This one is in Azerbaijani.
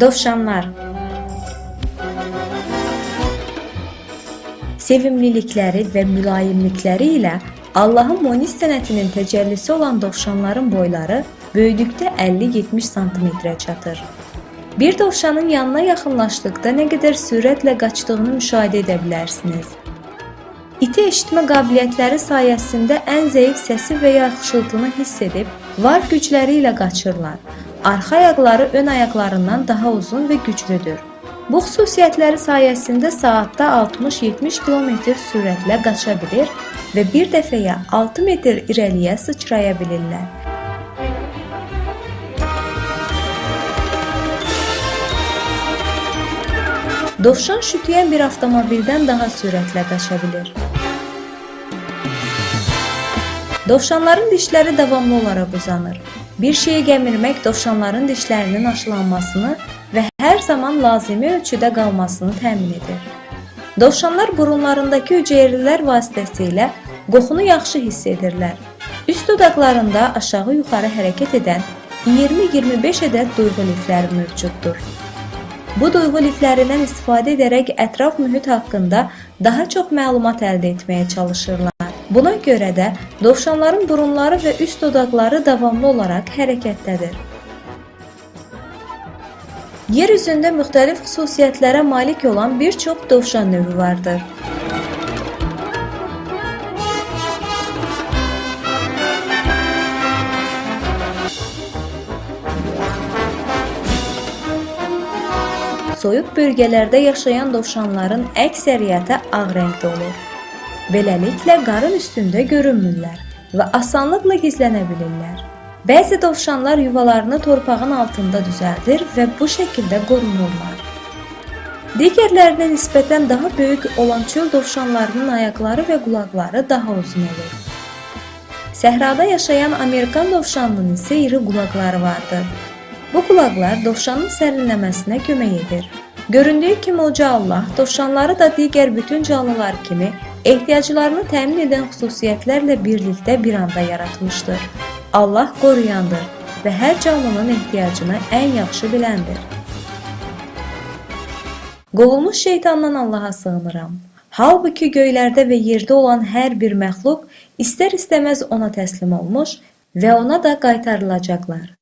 Dovşanlar Sevimlilikləri və mülayimlikləri ilə Allahın monis sənətinin təcəllisi olan dovşanların boyları böyüdükdə 50-70 sm çatır. Bir dovşanın yanına yaxınlaşdıqda nə qədər sürətlə qaçdığını müşahidə edə bilərsiniz. İti eşitmə qabiliyyətləri sayəsində ən zəif səsi və ya xışıltını hiss edib, var gücləri ilə qaçırlar. Arxa ayaqları ön ayaqlarından daha uzun və güclüdür. Bu xüsusiyyətləri sayəsində saatda 60-70 km sürətlə qaça bilir və bir dəfəyə 6 metr irəliyə sıçraya bilirlər. Dovşan şütüyən bir avtomobildən daha sürətlə qaça bilir. Dovşanların dişləri davamlı olaraq uzanır. Bir şeyi gəmirmək dovşanların dişlərinin aşılanmasını və hər zaman lazımi ölçüdə qalmasını təmin edir. Dovşanlar burunlarındakı hüceyrələr vasitəsilə qoxunu yaxşı hiss edirlər. Üst dodaqlarında aşağı-yuxarı hərəkət edən 20-25 ədəd duyğu lifləri mövcuddur. Bu duyğu liflərindən istifadə edərək ətraf mühit haqqında daha çox məlumat əldə etməyə çalışırlar. Buna görə də dovşanların burunları və üst dodaqları davamlı olaraq hərəkətdədir. Yer üzündə müxtəlif xüsusiyyətlərə malik olan bir çox dovşan növü vardır. Soyuq bölgələrdə yaşayan dovşanların əksəriyyəti ağ rəngdə olur. Beləliklə qarın üstündə görünmürlər və asanlıqla gizlənə bilirlər. Bəzi dovşanlar yuvalarını torpağın altında düzəldir və bu şəkildə qorunurlar. Digərlərinə nisbətən daha böyük olan çöl dovşanlarının ayaqları və qulaqları daha uzun olur. Səhrada yaşayan Amerikan dovşanının isə iri qulaqları vardır. Bu qulaqlar dovşanın sərinləməsinə kömək edir. Göründüyü kimi uca Allah dovşanları da digər bütün canlılar kimi ehtiyaclarını təmin edən xüsusiyyətlərlə birlikdə bir anda yaratmışdır. Allah qoruyandır və hər canlının ehtiyacını ən yaxşı biləndir. Qovulmuş şeytandan Allaha sığınıram. Halbuki göylərdə və yerdə olan hər bir məxluq istər-istəməz ona təslim olmuş və ona da qaytarılacaqlar.